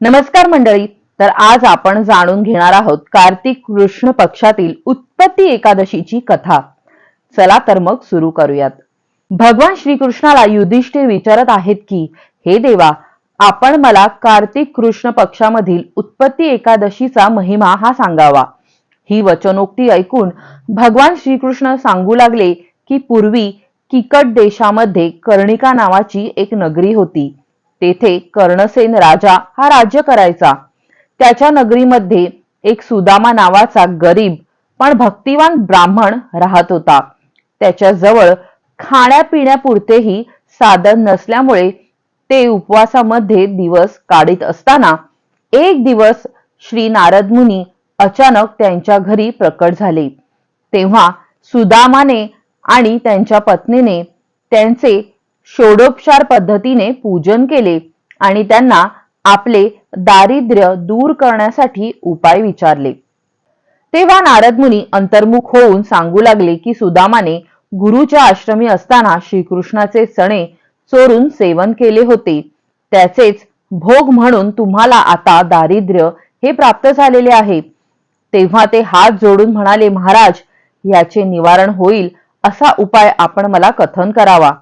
नमस्कार मंडळी तर आज आपण जाणून घेणार आहोत कार्तिक कृष्ण पक्षातील उत्पत्ती एकादशीची कथा. चला तर मग सुरू करूयात. भगवान श्रीकृष्णाला युधिष्ठिर विचारत आहेत की हे देवा आपण मला कार्तिक कृष्ण पक्षामधील उत्पत्ती एकादशीचा महिमा हा सांगावा. ही वचनोक्ती ऐकून भगवान श्रीकृष्ण सांगू लागले की पूर्वी किकट देशामध्ये कर्णिका नावाची एक नगरी होती. तेथे कर्णसेन राजा हा राज्य करायचा. त्याच्या नगरीमध्ये एक सुदामा नावाचा गरीब पण भक्तिवान ब्राह्मण राहत होता. त्याच्याजवळ खाण्यापिण्यापुरतेही साधन नसल्यामुळे ते उपवासामध्ये दिवस काढीत असताना एक दिवस श्री नारद मुनी अचानक त्यांच्या घरी प्रकट झाले. तेव्हा सुदामाने आणि त्यांच्या पत्नीने त्यांचे षोडोपचार पद्धतीने पूजन केले आणि त्यांना आपले दारिद्र्य दूर करण्यासाठी उपाय विचारले. तेव्हा नारद मुनी अंतर्मुख होऊन सांगू लागले की सुदामाने गुरुच्या आश्रमी असताना श्रीकृष्णाचे सणे चोरून सेवन केले होते. त्याचेच भोग म्हणून तुम्हाला आता दारिद्र्य हे प्राप्त झालेले आहे. तेव्हा ते हात जोडून म्हणाले महाराज याचे निवारण होईल असा उपाय आपण मला कथन करावा.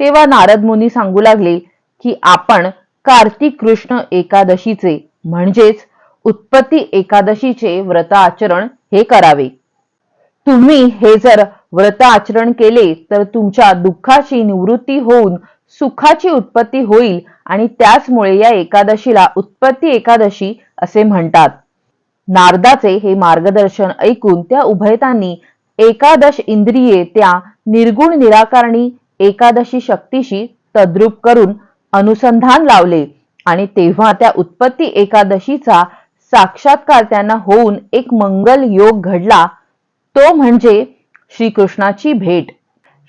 तेव्हा नारद मुनी सांगू लागले की आपण कार्तिक कृष्ण एकादशीचे म्हणजेच उत्पत्ती एकादशीचे व्रत आचरण हे करावे. तुम्ही हे जर व्रत आचरण केले तर तुमच्या दुःखाची निवृत्ती होऊन सुखाची उत्पत्ती होईल आणि त्याचमुळे या एकादशीला उत्पत्ती एकादशी असे म्हणतात. नारदाचे हे मार्गदर्शन ऐकून त्या उभयतांनी एकादश इंद्रिये त्या निर्गुण निराकारणी एकादशी शक्तीशी तद्रूप करून अनुसंधान लावले. आणि तेव्हा त्या उत्पत्ती एकादशीचा साक्षात्कार त्यांना होऊन एक मंगल योग घडला. तो म्हणजे श्रीकृष्णाची भेट.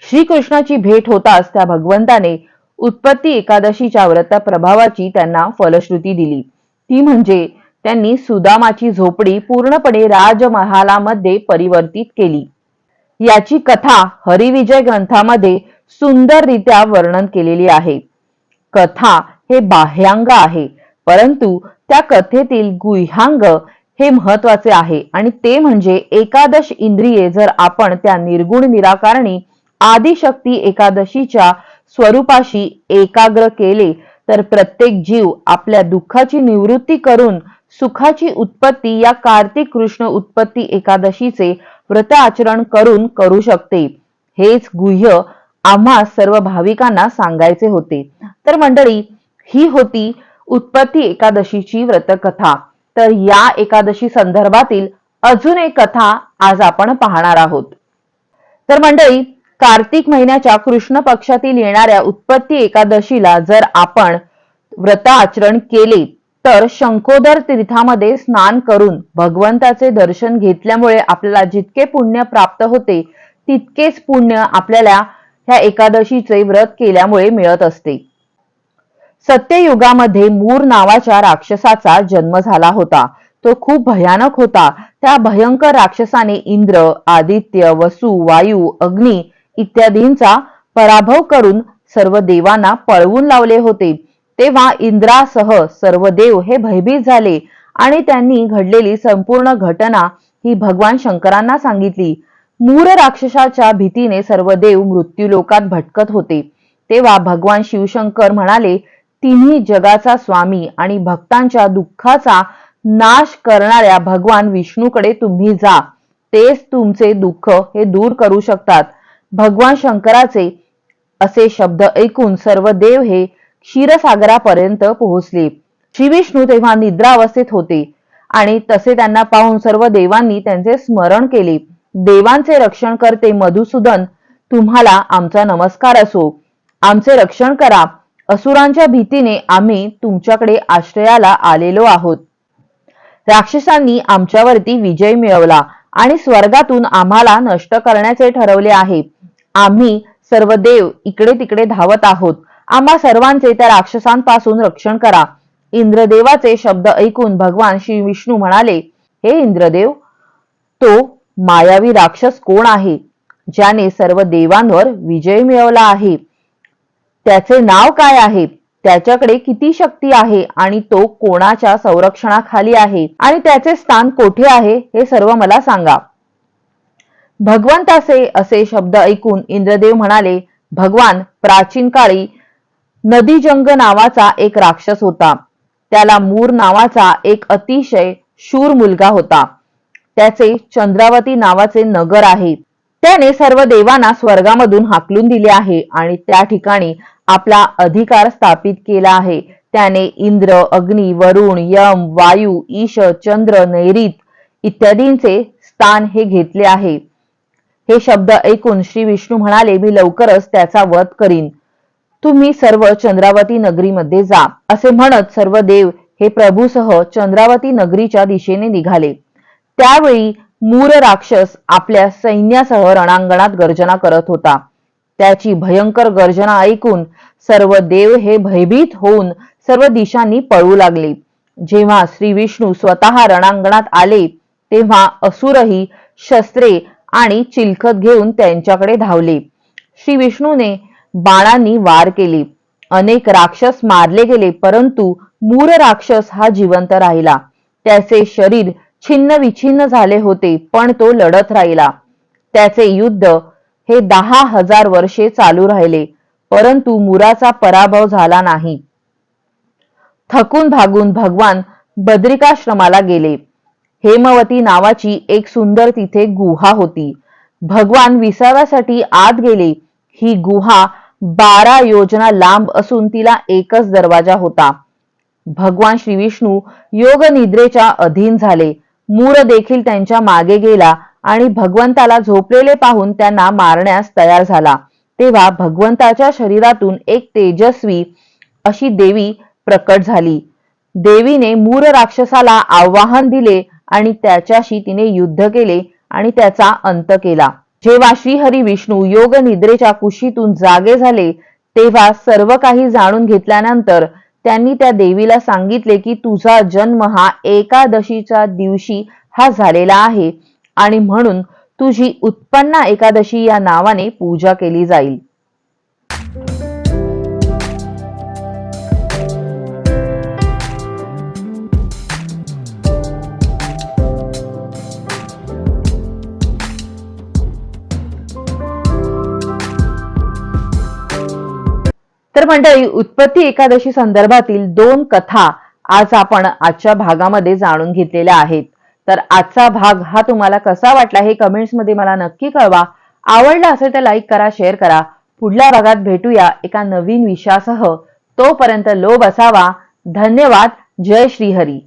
श्रीकृष्णाची भेट होताच त्या भगवंताने उत्पत्ती एकादशीच्या व्रत प्रभावाची त्यांना फलश्रुती दिली. ती म्हणजे त्यांनी सुदामाची झोपडी पूर्णपणे राजमहालामध्ये परिवर्तित केली. याची कथा हरिविजय ग्रंथामध्ये सुंदररित्या वर्णन केलेली आहे. कथा हे बाह्यांग आहे परंतु त्या कथेतील गुह्यांग हे महत्त्वाचे आहे आणि ते म्हणजे एकादश इंद्रिये जर आपण त्या निर्गुण निराकारणी आदिशक्ती एकादशीच्या स्वरूपाशी एकाग्र केले तर प्रत्येक जीव आपल्या दुःखाची निवृत्ती करून सुखाची उत्पत्ती या कार्तिक कृष्ण उत्पत्ती एकादशीचे व्रत आचरण करून करू शकते. हेच गुह्य आम्हा सर्व भाविकांना सांगायचे होते. तर मंडळी ही होती उत्पत्ती एकादशीची व्रतकथा. तर या एकादशी संदर्भातील अजून एक कथा आज आपण पाहणार आहोत. तर मंडळी कार्तिक महिन्याच्या कृष्ण पक्षातील येणाऱ्या उत्पत्ती एकादशीला जर आपण व्रत आचरण केले तर शंकोदर तीर्थामध्ये स्नान करून भगवंताचे दर्शन घेतल्यामुळे आपल्याला जितके पुण्य प्राप्त होते तितकेच पुण्य आपल्याला ह्या एकादशीचे व्रत केल्यामुळे मिळत असते. सत्ययुगामध्ये मूर नावाच्या राक्षसाचा जन्म झाला होता. तो खूप भयानक होता. त्या भयंकर राक्षसाने इंद्र आदित्य वसु वायू अग्नी इत्यादींचा पराभव करून सर्व देवांना पळवून लावले होते. तेव्हा इंद्रासह सर्व देव हे भयभीत झाले आणि त्यांनी घडलेली संपूर्ण घटना ही भगवान शंकरांना सांगितली. मूर राक्षसाच्या भीतीने सर्व देव मृत्यूलोकात भटकत होते. तेव्हा भगवान शिवशंकर म्हणाले तिन्ही जगाचा स्वामी आणि भक्तांच्या दुःखाचा नाश करणाऱ्या भगवान विष्णूकडे तुम्ही जा. तेच तुमचे दुःख हे दूर करू शकतात. भगवान शंकराचे असे शब्द ऐकून सर्व देव हे क्षीरसागरापर्यंत पोहोचले. श्री विष्णू तेव्हा निद्रावस्थेत होते आणि तसे त्यांना पाहून सर्व देवांनी त्यांचे स्मरण केले. देवांचे रक्षण करते मधुसूदन तुम्हाला आमचा नमस्कार असो. आमचे रक्षण करा. असुरांच्या भीतीने आम्ही तुमच्याकडे आश्रयाला आलेलो आहोत. राक्षसांनी आमच्यावरती विजय मिळवला आणि स्वर्गातून आम्हाला नष्ट करण्याचे ठरवले आहे. आम्ही सर्व देव इकडे तिकडे धावत आहोत. आम्हा सर्वांचे त्या राक्षसांपासून रक्षण करा. इंद्रदेवाचे शब्द ऐकून भगवान श्री विष्णू म्हणाले हे इंद्रदेव तो मायावी राक्षस कोण आहे? ज्याने सर्व देवांवर विजय मिळवला आहे. त्याचे नाव काय आहे? त्याच्याकडे किती शक्ती आहे? आणि तो कोणाच्या संरक्षणाखाली आहे? आणि त्याचे स्थान कोठे आहे? हे सर्व मला सांगा. भगवंताचे असे शब्द ऐकून इंद्रदेव म्हणाले भगवान प्राचीन काळी नदीजंग नावाचा एक राक्षस होता. त्याला मूर नावाचा एक अतिशय शूर मुलगा होता. त्याचे चंद्रावती नावाचे नगर आहे. त्याने सर्व देवांना स्वर्गामधून हाकलून दिले आहे आणि त्या ठिकाणी आपला अधिकार स्थापित केला आहे. त्याने इंद्र अग्नी वरुण यम वायू ईश चंद्र नैरित इत्यादींचे स्थान हे घेतले आहे. हे शब्द ऐकून श्री विष्णू म्हणाले मी लवकरच त्याचा वध करीन. तुम्ही सर्व चंद्रावती नगरीमध्ये जा. असे म्हणत सर्व देव हे प्रभूसह चंद्रावती नगरीच्या दिशेने निघाले. त्यावेळी मूर राक्षस आपल्या सैन्यासह रणांगणात गर्जना करत होता. त्याची भयंकर गर्जना ऐकून सर्व देव हे भयभीत होऊन सर्व दिशांनी पळू लागले. जेव्हा श्री विष्णू स्वतः रणांगणात आले तेव्हा असुरही शस्त्रे आणि चिलखत घेऊन त्यांच्याकडे धावले. श्री विष्णूने बाणांनी वार केले. अनेक राक्षस मारले गेले परंतु मूर राक्षस हा जिवंत राहिला. त्याचे शरीर छिन्न विछिन्न झाले होते पण तो लढत राहिला. त्याचे युद्ध हे दहा हजार वर्षे चालू राहिले परंतु मुराचा पराभव झाला नाही. थकून भागून भगवान बद्रिकाश्रमाला गेले. हेमवती नावाची एक सुंदर तिथे गुहा होती. भगवान विसाव्यासाठी आत गेले. ही गुहा बारा योजना लांब असून तिला एकच दरवाजा होता. भगवान श्री विष्णू योग निद्रेच्या अधीन झाले. मूर देखील त्यांच्या मागे गेला आणि भगवंताला झोपलेले पाहून त्यांना मारण्यास तयार झाला. तेव्हा भगवंताच्या शरीरातून एक तेजस्वी अशी देवी प्रकट झाली. देवीने मूर राक्षसाला आव्हान दिले आणि त्याच्याशी तिने युद्ध केले आणि त्याचा अंत केला. जेव्हा श्रीहरी विष्णू योग निद्रेच्या कुशीतून जागे झाले तेव्हा सर्व काही जाणून घेतल्यानंतर त्यांनी त्या देवीला सांगितले की तुझा जन्म हा एकादशीच्या दिवशी हा झालेला आहे. आणि म्हणून तुझी उत्पन्ना एकादशी या नावाने पूजा केली जाईल. तर मंडळी उत्पत्ती एकादशी संदर्भातील दोन कथा आज आपण आजच्या भागामध्ये जाणून घेतलेल्या आहेत. तर आजचा भाग हा तुम्हाला कसा वाटला हे कमेंट्समध्ये मला नक्की कळवा. आवडला असेल तर लाईक करा शेअर करा. पुढल्या भागात भेटूया एका नवीन विषयासह. तोपर्यंत लोभ असावा. धन्यवाद. जय श्रीहरी.